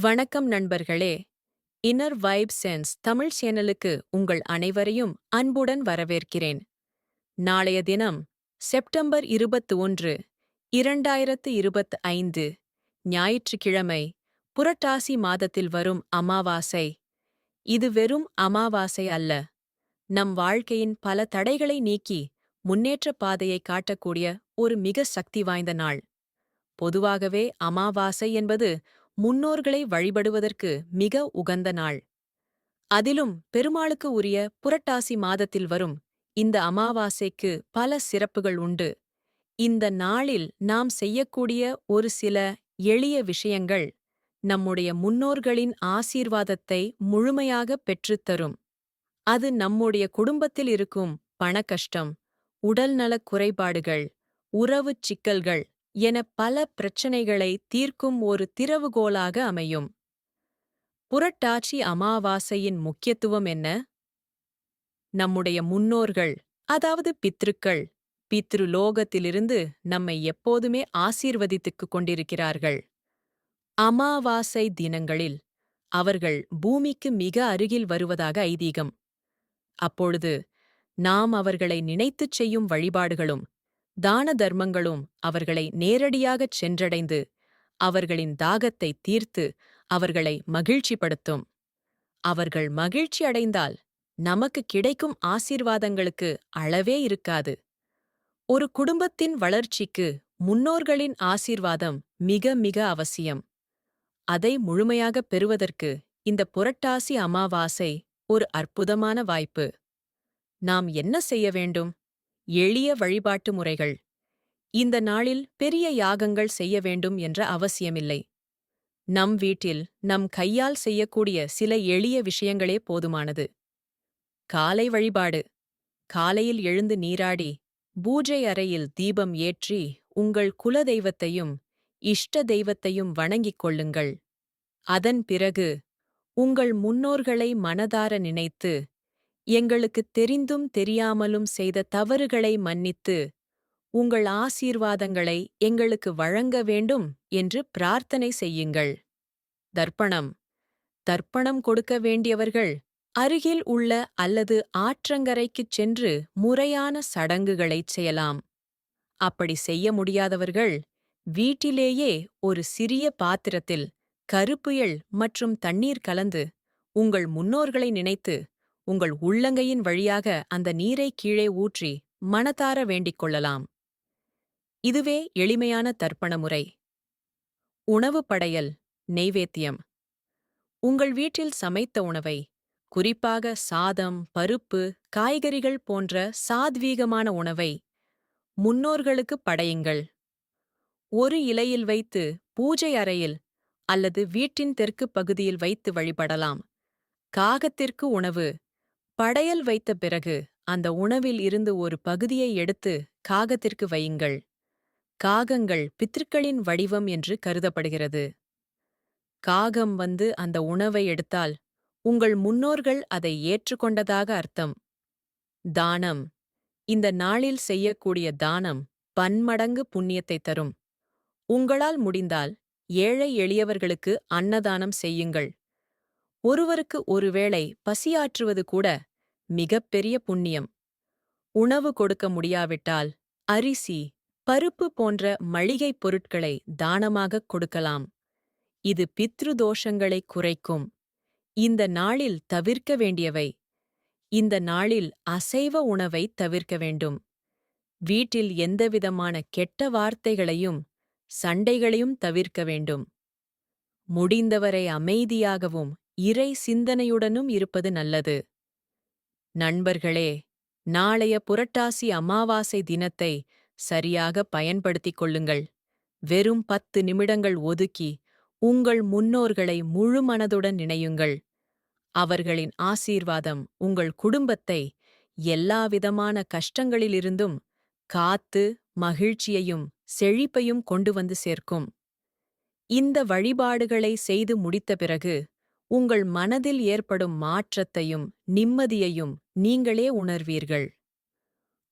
வணக்கம் நண்பர்களே. Inner vibe sense Tamil சேனலுக்கு உங்கள் அனைவரையும் அன்புடன் வரவேற்கிறேன். நாளைய தினம் செப்டம்பர் இருபத்து ஒன்று இரண்டாயிரத்து இருபத்து ஐந்து ஞாயிற்றுக்கிழமை புரட்டாசி மாதத்தில் வரும் அமாவாசை. இது வெறும் அமாவாசை அல்ல. நம் வாழ்க்கையின் பல தடைகளை நீக்கி முன்னேற்ற பாதையை காட்டக்கூடிய ஒரு மிக சக்தி வாய்ந்த நாள். பொதுவாகவே அமாவாசை என்பது முன்னோர்களை வழிபடுவதற்கு மிக உகந்த நாள். அதிலும் பெருமாளுக்கு உரிய புரட்டாசி மாதத்தில் வரும் இந்த அமாவாசைக்கு பல சிறப்புகள் உண்டு. இந்த நாளில் நாம் செய்யக்கூடிய ஒரு சில எளிய விஷயங்கள் நம்முடைய முன்னோர்களின் ஆசீர்வாதத்தை முழுமையாக பெற்றுத்தரும் அது நம்முடைய குடும்பத்தில் இருக்கும் பணக்கஷ்டம் உடல்நலக் குறைபாடுகள் உறவுச் சிக்கல்கள் என பல பிரச்சனைகளை தீர்க்கும் ஒரு திறவுகோலாக அமையும். புரட்டாட்சி அமாவாசையின் முக்கியத்துவம் என்ன? நம்முடைய முன்னோர்கள் அதாவது பித்ருக்கள் பித்ருலோகத்திலிருந்து நம்மை எப்போதுமே ஆசீர்வதித்துக் கொண்டிருக்கிறார்கள். அமாவாசை தினங்களில் அவர்கள் பூமிக்கு மிக அருகில் வருவதாக ஐதீகம். அப்பொழுது நாம் அவர்களை நினைத்துச் செய்யும் வழிபாடுகளும் தான தர்மங்களும் அவர்களை நேரடியாகச் சென்றடைந்து அவர்களின் தாகத்தை தீர்த்து அவர்களை மகிழ்ச்சிப்படுத்தும். அவர்கள் மகிழ்ச்சி அடைந்தால் நமக்கு கிடைக்கும் ஆசீர்வாதங்களுக்கு அளவே இருக்காது. ஒரு குடும்பத்தின் வளர்ச்சிக்கு முன்னோர்களின் ஆசீர்வாதம் மிக மிக அவசியம். அதை முழுமையாகப் பெறுவதற்கு இந்த புரட்டாசி அமாவாசை ஒரு அற்புதமான வாய்ப்பு. நாம் என்ன செய்ய வேண்டும்? எளிய வழிபாட்டு முறைகள். இந்த நாளில் பெரிய யாகங்கள் செய்ய வேண்டும் என்ற அவசியமில்லை. நம் வீட்டில் நம் கையால் செய்யக்கூடிய சில எளிய விஷயங்களே போதுமானது. காலை வழிபாடு. காலையில் எழுந்து நீராடி பூஜை அறையில் தீபம் ஏற்றி உங்கள் குலதெய்வத்தையும் இஷ்ட தெய்வத்தையும் வணங்கிக் கொள்ளுங்கள். அதன் பிறகு உங்கள் முன்னோர்களை மனதார நினைத்து எங்களுக்குத் தெரிந்தும் தெரியாமலும் செய்த தவறுகளை மன்னித்து உங்கள் ஆசீர்வாதங்களை எங்களுக்கு வழங்க வேண்டும் என்று பிரார்த்தனை செய்யுங்கள். தர்ப்பணம். தர்ப்பணம் கொடுக்க வேண்டியவர்கள் அருகில் உள்ள அல்லது ஆற்றங்கரைக்குச் சென்று முறையான சடங்குகளைச் செய்யலாம். அப்படி செய்ய முடியாதவர்கள் வீட்டிலேயே ஒரு சிறிய பாத்திரத்தில் கருப்புயல் மற்றும் தண்ணீர் கலந்து உங்கள் முன்னோர்களை நினைத்து உங்கள் உள்ளங்கையின் வழியாக அந்த நீரை கீழே ஊற்றி மனதார வேண்டிக் கொள்ளலாம். இதுவே எளிமையான தர்ப்பண முறை உணவு படையல் நெய்வேத்தியம். உங்கள் வீட்டில் சமைத்த உணவை குறிப்பாக சாதம் பருப்பு காய்கறிகள் போன்ற சாத்வீகமான உணவை முன்னோர்களுக்கு படையுங்கள். ஒரு இலையில் வைத்து பூஜை அறையில் அல்லது வீட்டின் தெற்கு பகுதியில் வைத்து வழிபடலாம். காகத்திற்கு உணவு படையல் வைத்த பிறகு அந்த உணவில் இருந்து ஒரு பகுதியை எடுத்து காகத்திற்கு வையுங்கள். காகங்கள் பித்திருக்களின் வடிவம் என்று கருதப்படுகிறது. காகம் வந்து அந்த உணவை எடுத்தால் உங்கள் முன்னோர்கள் அதை ஏற்றுக்கொண்டதாக அர்த்தம். தானம். இந்த நாளில் செய்யக்கூடிய தானம் பன்மடங்கு புண்ணியத்தை தரும். உங்களால் முடிந்தால் ஏழை எளியவர்களுக்கு அன்னதானம் செய்யுங்கள். ஒருவருக்கு ஒருவேளை பசியாற்றுவது கூட மிகப்பெரிய புண்ணியம். உணவு கொடுக்க முடியாவிட்டால் அரிசி பருப்பு போன்ற மளிகைப் பொருட்களை தானமாகக் கொடுக்கலாம். இது பித்ரு தோஷங்களை குறைக்கும். இந்த நாளில் தவிர்க்க வேண்டியவை. இந்த நாளில் அசைவ உணவை தவிர்க்க வேண்டும். வீட்டில் எந்தவிதமான கெட்ட வார்த்தைகளையும் சண்டைகளையும் தவிர்க்க வேண்டும். முடிந்தவரை அமைதியாகவும் இறை சிந்தனையுடனும் இருப்பது நல்லது. நண்பர்களே நாளைய புரட்டாசி அமாவாசை தினத்தை சரியாக பயன்படுத்திக் கொள்ளுங்கள். வெறும் பத்து நிமிடங்கள் ஒதுக்கி உங்கள் முன்னோர்களை முழு மனதுடன் நினையுங்கள் அவர்களின் ஆசீர்வாதம் உங்கள் குடும்பத்தை எல்லாவிதமான கஷ்டங்களிலிருந்தும் காத்து மகிழ்ச்சியையும் செழிப்பையும் கொண்டு வந்து சேர்க்கும். இந்த வழிபாடுகளை செய்து முடித்த பிறகு உங்கள் மனதில் ஏற்படும் மாற்றத்தையும் நிம்மதியையும் நீங்களே உணர்வீர்கள்.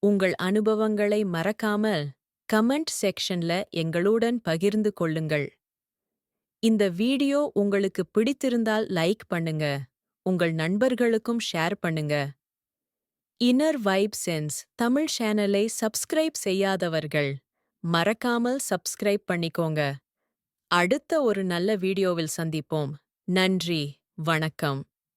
உங்கள் அனுபவங்களை மறக்காமல் கமெண்ட் செக்ஷன்ல எங்களுடன் பகிர்ந்து கொள்ளுங்கள். இந்த வீடியோ உங்களுக்கு பிடித்திருந்தால் லைக் பண்ணுங்க. உங்கள் நண்பர்களுக்கும் ஷேர் பண்ணுங்க. இன்னர் வைப் சென்ஸ் தமிழ் சேனலை சப்ஸ்கிரைப் செய்யாதவர்கள் மறக்காமல் சப்ஸ்கிரைப் பண்ணிக்கோங்க. அடுத்த ஒரு நல்ல வீடியோவில் சந்திப்போம். நன்றி வணக்கம்.